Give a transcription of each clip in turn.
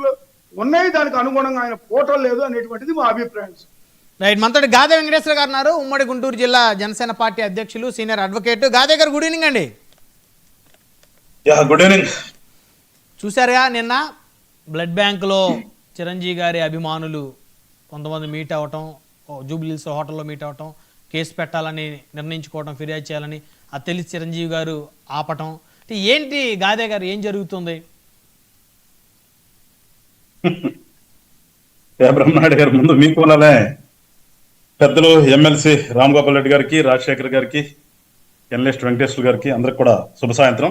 పరిస్థితులు ఉన్నాయి. దానికి అనుగుణంగా ఆయన పోవటం లేదు అనేటువంటిది మా అభిప్రాయం సార్. రైట్ మనతోటి గాదే వెంకటేశ్వర గారు ఉన్నారు. ఉమ్మడి గుంటూరు జిల్లా జనసేన పార్టీ అధ్యక్షులు సీనియర్ అడ్వకేట్. గాదే గారు గుడ్ ఈవినింగ్ అండి. యా గుడ్ ఈవినింగ్ చూసారుగా నిన్న బ్లడ్ బ్యాంకులో చిరంజీవి గారి అభిమానులు కొంతమంది మీట్ అవ్వటం జూబ్లీస్ హోటల్లో మీట్ అవ్వటం కేసు పెట్టాలని నిర్ణయించుకోవటం ఫిర్యాదు చేయాలని అది తెలిసి చిరంజీవి గారు ఆపటం. అంటే ఏంటి గాదే గారు ఏం జరుగుతుంది? బ్రహ్మనాయుడు గారు ముందు మీ కూలలే పెద్దలు ఎమ్మెల్సీ రామ్ గోపాల్ రెడ్డి గారికి రాజశేఖర్ గారికి ఎన్లిస్ట్ వెంకటేశ్వర గారికి అందరికి కూడా శుభ సాయంత్రం.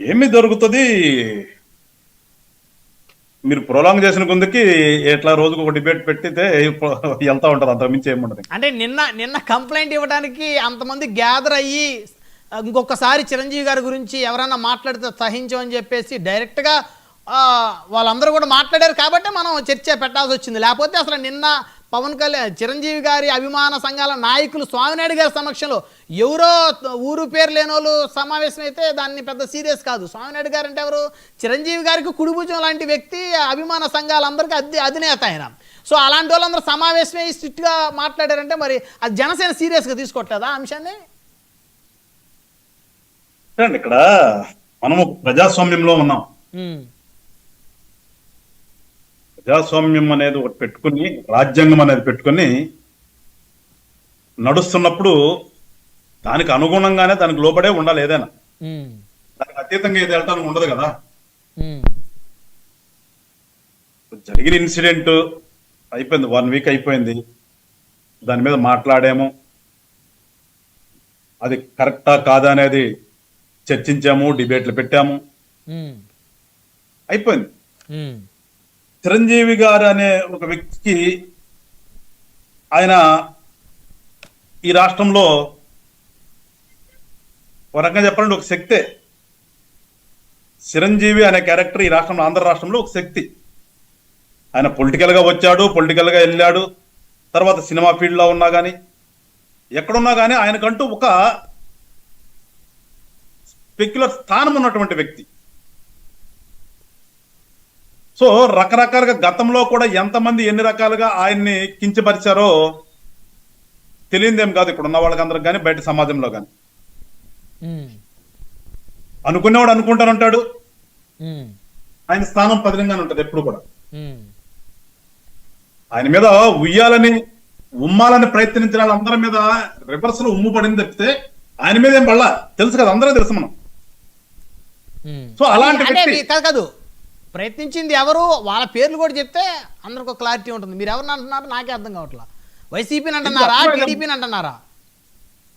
ఏమి దొరుకుతుంది? మీరు ప్రొలాంగ్ చేసిన కొందకి ఎట్లా రోజుకు ఒక డిబేట్ పెట్టితే వెళ్తా ఉంటారు అంత మించి ఏముండదు. అంటే నిన్న నిన్న కంప్లైంట్ ఇవ్వడానికి అంతమంది గ్యాదర్ అయ్యి ఇంకొకసారి చిరంజీవి గారి గురించి ఎవరైనా మాట్లాడితే సహించమని చెప్పేసి డైరెక్ట్గా వాళ్ళందరూ కూడా మాట్లాడారు కాబట్టి మనం చర్చ పెట్టాల్సి వచ్చింది. లేకపోతే అసలు నిన్న పవన్ కళ్యాణ్ చిరంజీవి గారి అభిమాన సంఘాల నాయకులు స్వామినాయుడు గారి సమక్షంలో ఎవరో ఊరు పేరు లేని వాళ్ళు సమావేశం అయితే దాన్ని పెద్ద సీరియస్ కాదు. స్వామినాయుడు గారు అంటే ఎవరు? చిరంజీవి గారికి కుడిభుజం లాంటి వ్యక్తి అభిమాన సంఘాలందరికీ అధి అధినేత ఆయన. సో అలాంటి వాళ్ళందరూ సమావేశమే స్ట్రిక్ట్గా మాట్లాడారంటే మరి అది జనసేన సీరియస్గా తీసుకోవట్లేదా ఆ అంశాన్ని? చూడండి ఇక్కడ మనము ప్రజాస్వామ్యంలో ఉన్నాం. ప్రజాస్వామ్యం అనేది ఒకటి పెట్టుకుని రాజ్యాంగం అనేది పెట్టుకుని నడుస్తున్నప్పుడు దానికి అనుగుణంగానే దానికి లోబడే ఉండాలి ఏదైనా. దానికి అతీతంగా ఏది వెళ్ళటానికి ఉండదు కదా. జరిగిన ఇన్సిడెంట్ అయిపోయింది వన్ వీక్ అయిపోయింది. దాని మీద మాట్లాడాము. అది కరెక్టా కాదా అనేది చర్చించాము డిబేట్లు పెట్టాము. అయిపోయింది. చిరంజీవి గారు అనే ఒక వ్యక్తికి ఆయన ఈ రాష్ట్రంలో ఒక రకంగా చెప్పాలంటే ఒక శక్తే. చిరంజీవి అనే క్యారెక్టర్ ఈ రాష్ట్రంలో ఆంధ్ర రాష్ట్రంలో ఒక శక్తి. ఆయన పొలిటికల్గా వచ్చాడు పొలిటికల్గా వెళ్ళాడు. తర్వాత సినిమా ఫీల్డ్లో ఉన్నా కానీ ఎక్కడున్నా కానీ ఆయనకంటూ ఒక స్పెక్యులర్ స్థానం ఉన్నటువంటి వ్యక్తి. సో రకరకాలుగా గతంలో కూడా ఎంతమంది ఎన్ని రకాలుగా ఆయన్ని కించపరిచారో తెలియదేం కాదు. ఇక్కడ ఉన్న వాళ్ళకి అందరికి కానీ బయట సమాజంలో కానీ అనుకునేవాడు అనుకుంటానంటాడు ఆయన స్థానం పదిలంగానే ఉంటది ఎప్పుడు కూడా. ఆయన మీద ఉయ్యాలని ఉమ్మాలని ప్రయత్నించిన వాళ్ళందరి మీద రివర్స్లో ఉమ్ము పడింది తప్పితే ఆయన మీద ఏం పడలా? తెలుసు కదా అందరూ తెలుసు మనం. సో అలాంటి కాదు కాదు. ప్రయత్నించింది ఎవరు వాళ్ళ పేర్లు కూడా చెప్తే అందరికి ఒక క్లారిటీ ఉంటుంది. మీరు ఎవరిని అంటున్నారు నాకే అర్థం కావట్లా. వైసీపీని అంటున్నారా? టీడీపీని అంటున్నారా?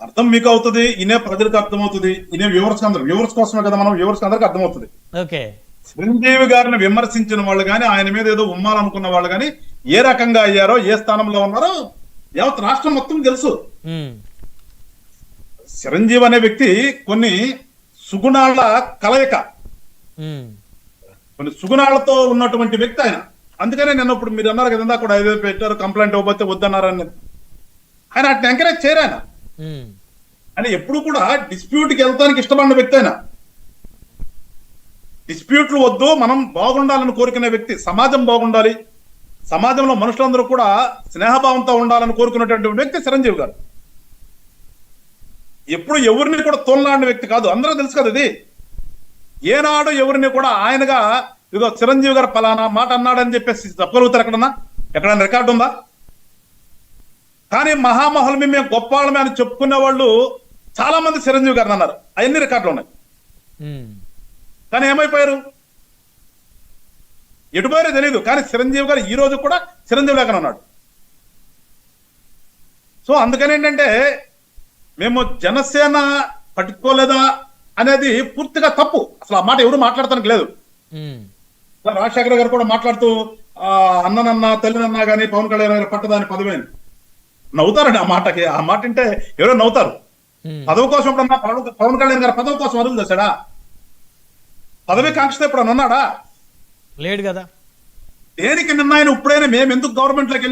అర్థం మీకు అవుతుంది ఇనే ప్రజలకు అర్థమవుతుంది ఇనే వ్యూవర్స్ అందరు వ్యూవర్స్ కోసమే కదా మనం వ్యూవర్స్ అందరికి అర్థమవుతుంది. ఓకే. చిరంజీవి గారిని విమర్శించిన వాళ్ళు కానీ ఆయన మీద ఏదో ఉమ్మాలనుకున్న వాళ్ళు కానీ ఏ రకంగా అయ్యారో ఏ స్థానంలో ఉన్నారో యావత్ రాష్ట్రం మొత్తం తెలుసు. చిరంజీవి అనే వ్యక్తి కొన్ని సుగుణాల కలయిక. కొన్ని సుగుణాలతో ఉన్నటువంటి వ్యక్తి ఆయన. అందుకనే నేను ఇప్పుడు మీరు అన్నారు కదా కూడా ఏదో పెట్టారు కంప్లైంట్ ఇవ్వబోతే వద్దన్నారు అని ఆయన అట్లా ఎంకరేజ్ చేయరు ఆయన. ఉమ్, అని ఎప్పుడు కూడా డిస్ప్యూట్కి వెళ్తానికి ఇష్టపడిన వ్యక్తి ఆయన. డిస్ప్యూట్లు వద్దు మనం బాగుండాలని కోరుకునే వ్యక్తి. సమాజం బాగుండాలి. సమాజంలో మనుషులందరూ కూడా స్నేహభావంతో ఉండాలని కోరుకునేటువంటి వ్యక్తి చిరంజీవి గారు. ఎప్పుడు ఎవరిని కూడా తోలనాడిన వ్యక్తి కాదు. అందరూ తెలుసు కదా ఇది. ఏనాడు ఎవరిని కూడా ఆయనగా ఇదిగో చిరంజీవి గారు పలానా మాట అన్నాడని చెప్పేసి చెప్పగలుగుతారు ఎక్కడన్నా? ఎక్కడన్నా రికార్డు ఉందా? కానీ మహామహులు మేము గొప్ప వాళ్ళమే అని చెప్పుకునే వాళ్ళు చాలా మంది చిరంజీవి గారిని అన్నారు. అవన్నీ రికార్డులు ఉన్నాయి. కానీ ఏమైపోయారు? ఎటుపోయారో తెలియదు కానీ చిరంజీవి గారు ఈ రోజు కూడా చిరంజీవి లాగానే ఉన్నాడు. సో అందుకని ఏంటంటే మేము జనసేన పట్టుకోలేదా అనేది పూర్తిగా తప్పు. అసలు ఆ మాట ఎవరు మాట్లాడటానికి లేదు. రాజశేఖర గారు కూడా మాట్లాడుతూ ఆ అన్ననన్న తల్లినన్నా గానీ పవన్ కళ్యాణ్ గారు పట్టదాని పదవేని నవ్వుతారండి ఆ మాటకి. ఆ మాట అంటే ఎవరో నవ్వుతారు. పదవి కోసం ఎప్పుడన్నా పవన్ పవన్ కళ్యాణ్ గారు పదవి కోసం అరులు చేశాడా? పదవి కాంక్షతో ఎప్పుడన్నా ఉన్నాడా? లేడు కదా. దేనికి నిన్న ఆయన ఇప్పుడైనా మేము ఎందుకు గవర్నమెంట్లోకి వెళ్ళి?